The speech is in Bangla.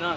না।